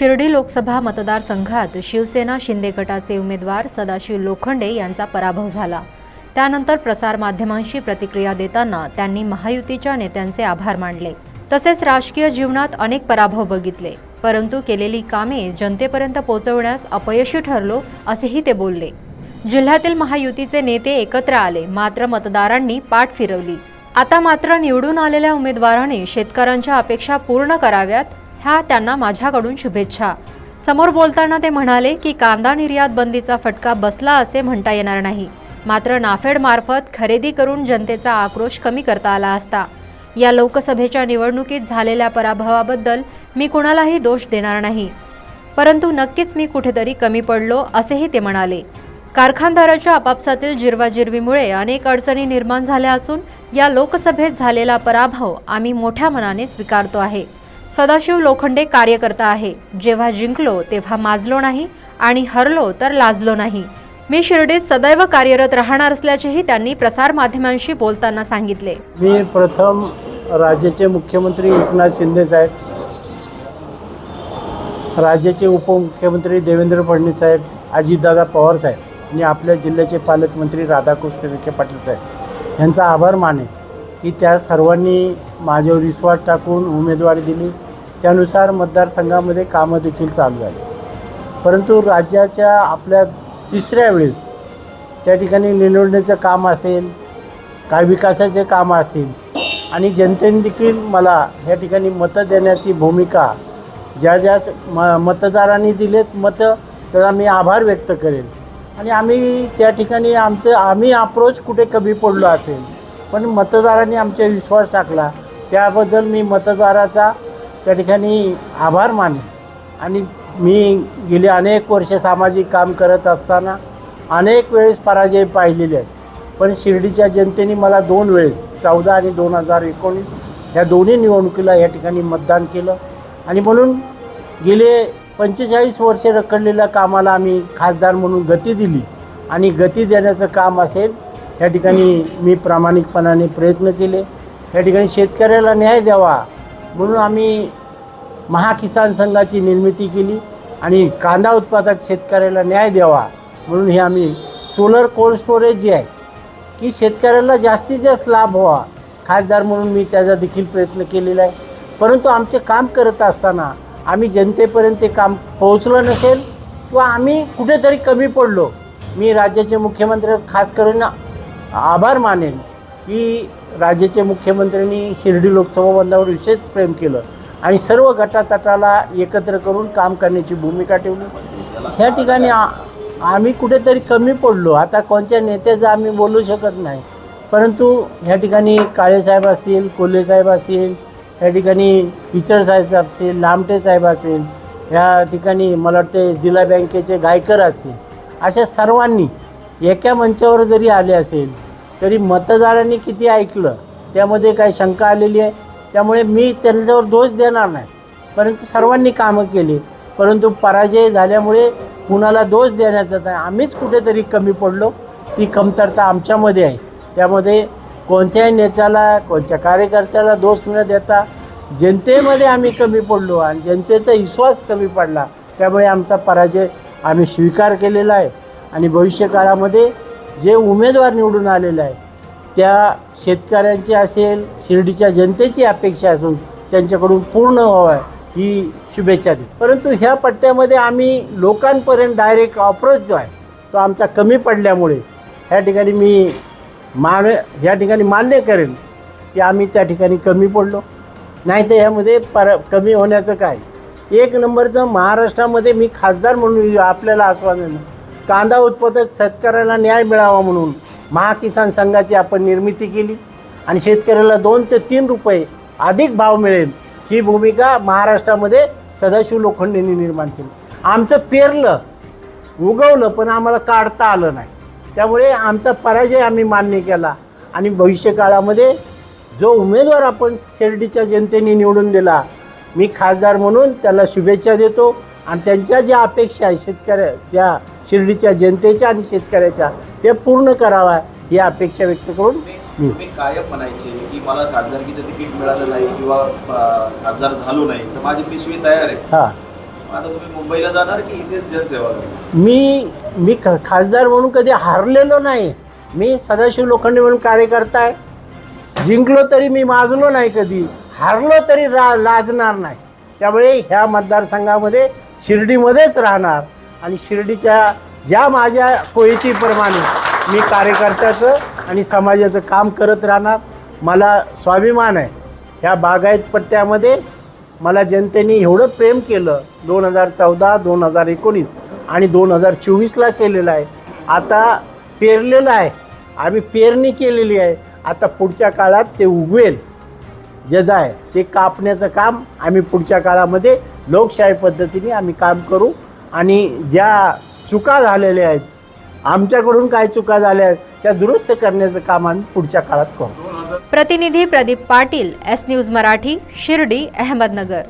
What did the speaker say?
शिर्डी लोकसभा मतदारसंघात शिवसेना शिंदे गटाचे उमेदवार सदाशिव लोखंडे यांचा पराभव झाला. त्यानंतर प्रसारमाध्यमांशी प्रतिक्रिया देताना त्यांनी महायुतीच्या नेत्यांचे आभार मानले. तसेच राजकीय जीवनात अनेक पराभव बघितले. परंतु केलेली कामे जनतेपर्यंत पोहोचवण्यास अपयशी ठरलो असेही ते बोलले. जिल्ह्यातील महायुतीचे नेते एकत्र आले मात्र मतदारांनी पाठ फिरवली. आता मात्र निवडून आलेल्या उमेदवाराने शेतकऱ्यांच्या अपेक्षा पूर्ण कराव्यात ह्या त्यांना माझ्याकडून शुभेच्छा. समोर बोलताना ते म्हणाले की कांदा निर्यात बंदीचा फटका बसला असे म्हणता येणार नाही. मात्र नाफेडमार्फत खरेदी करून जनतेचा आक्रोश कमी करता आला असता. या लोकसभेच्या निवडणुकीत झालेल्या पराभवाबद्दल मी कुणालाही दोष देणार नाही. परंतु नक्कीच मी कुठेतरी कमी पडलो असेही ते म्हणाले. कारखानदाराच्या आपापसातील जिरवाजिरवीमुळे अनेक अडचणी निर्माण झाल्या असून या लोकसभेत झालेला पराभव आम्ही मोठ्या मनाने स्वीकारतो आहे. सदाशिव लोखंडे कार्यकर्ता आहे. जेव्हा जिंकलो तेव्हा माजलो नाही आणि हरलो तर लाजलो नाही. मी शिर्डीत सदैव कार्यरत राहणार असल्याचेही त्यांनी प्रसारमाध्यमांशी बोलताना सांगितले. मी प्रथम राज्याचे मुख्यमंत्री एकनाथ शिंदे साहेब राज्याचे उपमुख्यमंत्री देवेंद्र फडणवीस साहेब अजितदादा पवार साहेब आणि आपल्या जिल्ह्याचे पालकमंत्री राधाकृष्ण विखे पाटील साहेब यांचा आभार माने की त्या सर्वांनी माझ्यावर विश्वास टाकून उमेदवारी दिली. त्यानुसार मतदारसंघामध्ये कामं देखील चालू झाली परंतु राज्याच्या आपल्या तिसऱ्या वेळेस त्या ठिकाणी निवडण्याचं काम असेल काय विकासाचे कामं असतील आणि जनतेने देखील मला या ठिकाणी मतं देण्याची भूमिका ज्या ज्या म मतदारांनी दिलेत मतं त्याचा मी आभार व्यक्त करेन. आणि आम्ही त्या ठिकाणी आमचं आम्ही अप्रोच कुठे कमी पडलो असेल पण मतदारांनी आमच्या विश्वास टाकला त्याबद्दल मी मतदाराचा त्या ठिकाणी आभार मानेन आणि मी गेली अनेक वर्ष सामाजिक काम करत असताना अनेक वेळेस पराजय पाहिलेले आहेत. पण शिर्डीच्या जनतेने मला दोन वेळेस चौदा आणि दोन हजार एकोणीस ह्या दोन्ही निवडणुकीला या ठिकाणी मतदान केलं. आणि म्हणून गेले पंचेचाळीस वर्षे रखडलेल्या कामाला आम्ही खासदार म्हणून गती दिली. आणि गती देण्याचं काम असेल या ठिकाणी मी प्रामाणिकपणाने प्रयत्न केले. या ठिकाणी शेतकऱ्याला न्याय द्यावा म्हणून आम्ही महाकिसान संघाची निर्मिती केली आणि कांदा उत्पादक शेतकऱ्याला न्याय द्यावा म्हणून हे आम्ही सोलर कोल्ड स्टोरेज जे आहे की शेतकऱ्याला जास्तीत जास्त लाभ व्हावा खासदार म्हणून मी त्याचा देखील प्रयत्न केलेला आहे. परंतु आमचे काम करत असताना आम्ही जनतेपर्यंत ते काम पोहोचलं नसेल किंवा आम्ही कुठेतरी कमी पडलो मी राज्याचे मुख्यमंत्री खास करून आभार मानेन की राज्याचे मुख्यमंत्र्यांनी शिर्डी लोकसभा बंधावर विशेष प्रेम केलं. आणि सर्व गटातटाला एकत्र करून काम करण्याची भूमिका ठेवली. ह्या ठिकाणी आम्ही कुठेतरी कमी पडलो. आता कोणत्या नेत्याचं आम्ही बोलू शकत नाही. परंतु ह्या ठिकाणी काळेसाहेब असतील कोल्हेसाहेब असतील या ठिकाणी पिचड साहेब असतील लामटे साहेब असेल ह्या ठिकाणी मला वाटते जिल्हा बँकेचे गायकर असतील अशा सर्वांनी एका मंचावर जरी आले असेल तरी मतदारांनी किती ऐकलं त्यामध्ये काही शंका आलेली आहे? त्यामुळे मी त्यांच्यावर दोष देणार नाही. परंतु सर्वांनी कामं केली. परंतु पराजय झाल्यामुळे कुणाला दोष देण्याचा नाही. आम्हीच कुठेतरी कमी पडलो. ती कमतरता आमच्यामध्ये आहे. त्यामध्ये कोणत्याही नेत्याला कोणत्या कार्यकर्त्याला दोष न देता जनतेमध्ये आम्ही कमी पडलो आणि जनतेचा विश्वास कमी पडला. त्यामुळे आमचा पराजय आम्ही स्वीकार केलेला आहे. आणि भविष्यकाळामध्ये जे उमेदवार निवडून आलेले आहे त्या शेतकऱ्यांची असेल शिर्डीच्या जनतेची अपेक्षा असून त्यांच्याकडून पूर्ण व्हावं ही शुभेच्छा दे परंतु ह्या पट्ट्यामध्ये आम्ही लोकांपर्यंत डायरेक्ट अप्रोच जो आहे तो आमचा कमी पडल्यामुळे ह्या ठिकाणी मी मान ह्या ठिकाणी मान्य करेन की आम्ही त्या ठिकाणी कमी पडलो. नाही तर ह्यामध्ये पर कमी होण्याचं काय? एक नंबरचं महाराष्ट्रामध्ये मी खासदार म्हणून आपल्याला आश्वासन कांदा उत्पादक शेतकऱ्याला न्याय मिळावा म्हणून महाकिसान संघाची आपण निर्मिती केली आणि शेतकऱ्याला दोन ते तीन रुपये अधिक भाव मिळेल ही भूमिका महाराष्ट्रामध्ये सदाशिव लोखंडेंनी निर्माण केली. आमचं पेरलं उगवलं पण आम्हाला काढता आलं नाही. त्यामुळे आमचा पराजय आम्ही मान्य केला आणि भविष्यकाळामध्ये जो उमेदवार आपण शिर्डीच्या जनतेने निवडून दिला मी खासदार म्हणून त्याला शुभेच्छा देतो. आणि त्यांच्या ज्या अपेक्षा आहे शेतकऱ्या त्या शिर्डीच्या जनतेच्या आणि शेतकऱ्याच्या ते पूर्ण करावा ही अपेक्षा व्यक्त करून मी तुम्ही कायम म्हणायचे की मला खासदारकीचं तिकीट मिळालं नाही किंवा खासदार झालो नाही तर माझी पिशवी तयार आहे. हां. आता तुम्ही मुंबईला जाणार की इथेच जनसेवा मी मी खासदार म्हणून कधी हारलेलो नाही. मी सदाशिव लोखंडे म्हणून कार्यकर्ता आहे. जिंकलो तरी मी माजलो नाही कधी. हारलो तरी रा लाजणार नाही. त्यामुळे ह्या मतदारसंघामध्ये शिर्डीमध्येच राहणार. आणि शिर्डीच्या ज्या माझ्या कोयतीप्रमाणे मी कार्यकर्त्याचं आणि समाजाचं काम करत राहणार मला स्वाभिमान आहे. ह्या बागायत पट्ट्यामध्ये मला जनतेने एवढं प्रेम केलं दोन हजार चौदा दोन हजार एकोणीस आणि दोन हजार चोवीसला केलेलं आहे. आता पेरलेलं आहे. आम्ही पेरणी केलेली आहे. आता पुढच्या काळात ते उगवेल. जे आहे ते कापण्याचं काम आम्ही पुढच्या काळामध्ये लोकशाही पद्धतीने आम्ही काम करू. आणि ज्या चुका झालेल्या आहेत आमच्याकडून काय चुका झाल्या आहेत त्या दुरुस्त करण्याचं काम आम्ही पुढच्या काळात करू. प्रतिनिधी प्रदीप पाटील एस न्यूज मराठी शिर्डी अहमदनगर.